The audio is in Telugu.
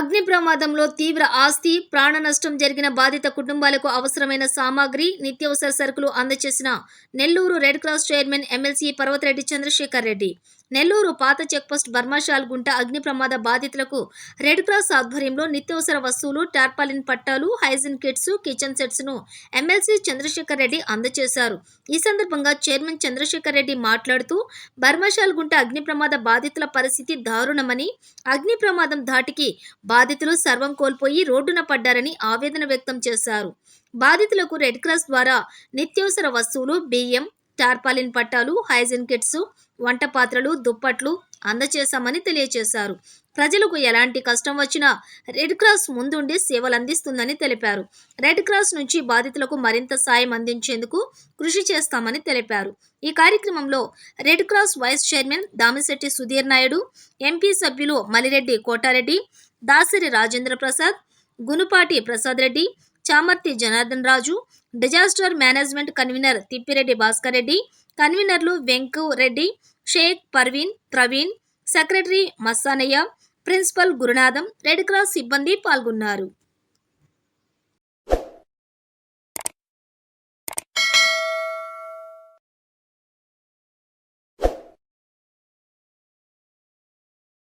అగ్ని ప్రమాదంలో తీవ్ర ఆస్తి ప్రాణ నష్టం జరిగిన బాధిత కుటుంబాలకు అవసరమైన సామాగ్రి నిత్యావసర సరుకులు అందజేసిన Nellore red cross chairman MLC Parvathireddy Chandrasekhar Reddy. Nellore పాత చెక్పోస్ట్ బర్మాషాల్ గుంట అగ్ని ప్రమాద బాధితులకు రెడ్ క్రాస్ ఆధ్వర్యంలో నిత్యావసర వస్తువులు టార్పాలిన్ పట్టాలు హైజిన్ కిట్స్ కిచెన్ సెట్స్ను ఎమ్మెల్సీ చంద్రశేఖర్ రెడ్డి అందజేశారు ఈ సందర్భంగా చైర్మన్ చంద్రశేఖర్ రెడ్డి మాట్లాడుతూ బర్మాషాల్ గుంట అగ్ని ప్రమాద బాధితుల పరిస్థితి దారుణమని అగ్ని ప్రమాదం ధాటికి బాధితులు సర్వం కోల్పోయి రోడ్డున పడ్డారని ఆవేదన వ్యక్తం చేశారు. బాధితులకు రెడ్ క్రాస్ ద్వారా నిత్యావసర వస్తువులు బియ్యం టార్పాలిన్ పట్టాలు హైజిన్ కిట్స్ వంట పాత్రలు దుప్పట్లు అందచేశామని తెలియజేశారు ప్రజలకు ఎలాంటి కష్టం వచ్చినా రెడ్ క్రాస్ ముందుండి సేవలు అందిస్తుందని తెలిపారు. రెడ్ క్రాస్ నుంచి బాధితులకు మరింత సాయం అందించేందుకు కృషి చేస్తామని తెలిపారు. ఈ కార్యక్రమంలో red cross vice chairman Damisetti Sudheer Naidu MP సభ్యులు Malireddy Kotareddy Dasari Rajendra Prasad Gunupati Prasad Reddy Chamarthi Janardhan Raju disaster management convener Thippireddy Bhaskar Reddy కన్వీనర్లు Venku Reddy Shaik Parveen Praveen secretary Massanaiah principal Gurunatham red cross సిబ్బంది పాల్గొన్నారు.